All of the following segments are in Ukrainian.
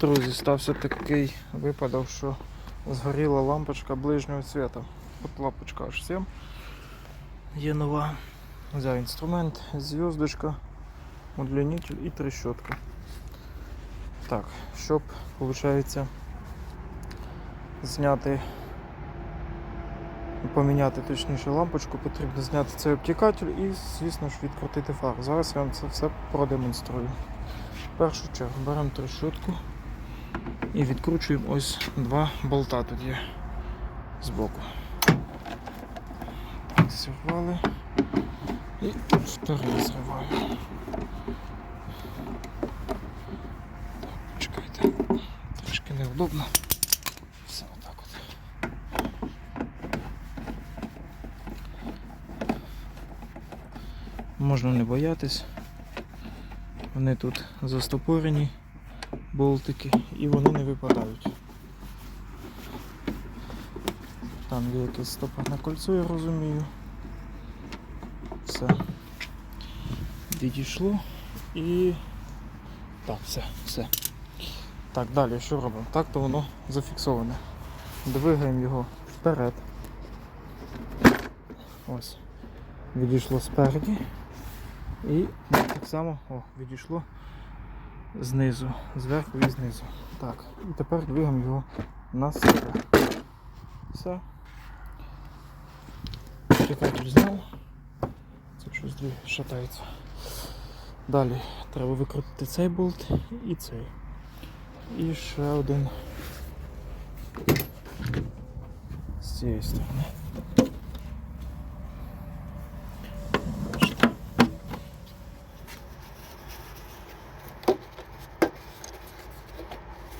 Друзі, стався такий випадок, що згоріла лампочка ближнього світу. От лампочка H7 є нова. Взяв інструмент, зв'язочка, удлінитель і трещотка. Так, щоб, виходить, зняти, поміняти точніше лампочку, потрібно зняти цей обтікатель і, звісно ж, відкрутити фар. Зараз я вам це все продемонструю. В першу чергу беремо трещотку і відкручуємо ось два болта тут є збоку. Так, зірвали і вторий зриваю. Так, чекайте, трішки неудобно. Все отак от. Можна не боятись. Вони тут застопорені болтики і вони не випадають. Там є якесь стопорне кольцо, я розумію. Все. Відійшло і. Так, все, все. Так, далі що робимо? Так то воно зафіксоване. Двигаємо його вперед. Ось. Відійшло спереді. І так само о, відійшло знизу, зверху і знизу. Так, і тепер двигаємо його на себе. Все. Чекатель зняв. Це щось дві шатається. Далі треба викрутити цей болт і цей. І ще один з цієї сторони.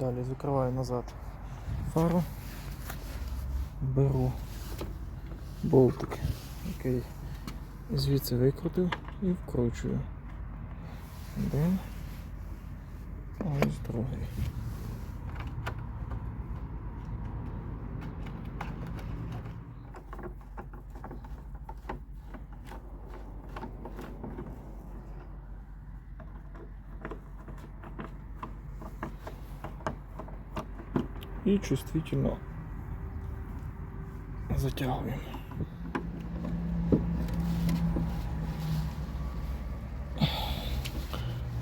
Далі закриваю назад фару, беру болтик, який звідси викрутив і вкручую. Один, а ось другий. И чувствительно затягиваем.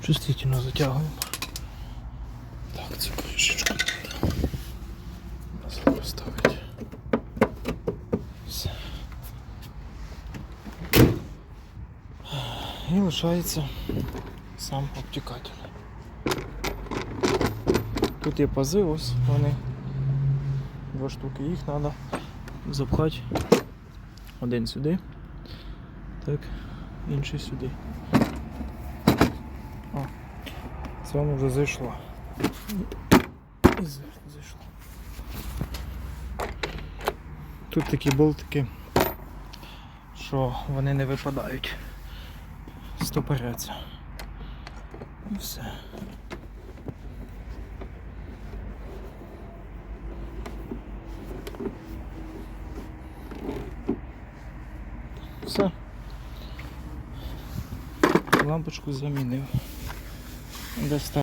Чувствительно затягиваем. Так, цю кришечку треба поставити. Все. І лишається сам обтікатель. Тут є пази, ось вони. Два штуки, їх треба запхати один сюди, так, інший сюди. О, це воно вже зайшло. Зайшло. Тут такі болтики, що вони не випадають, стопоряться. І все. Все. Лампочку замінив. Десь.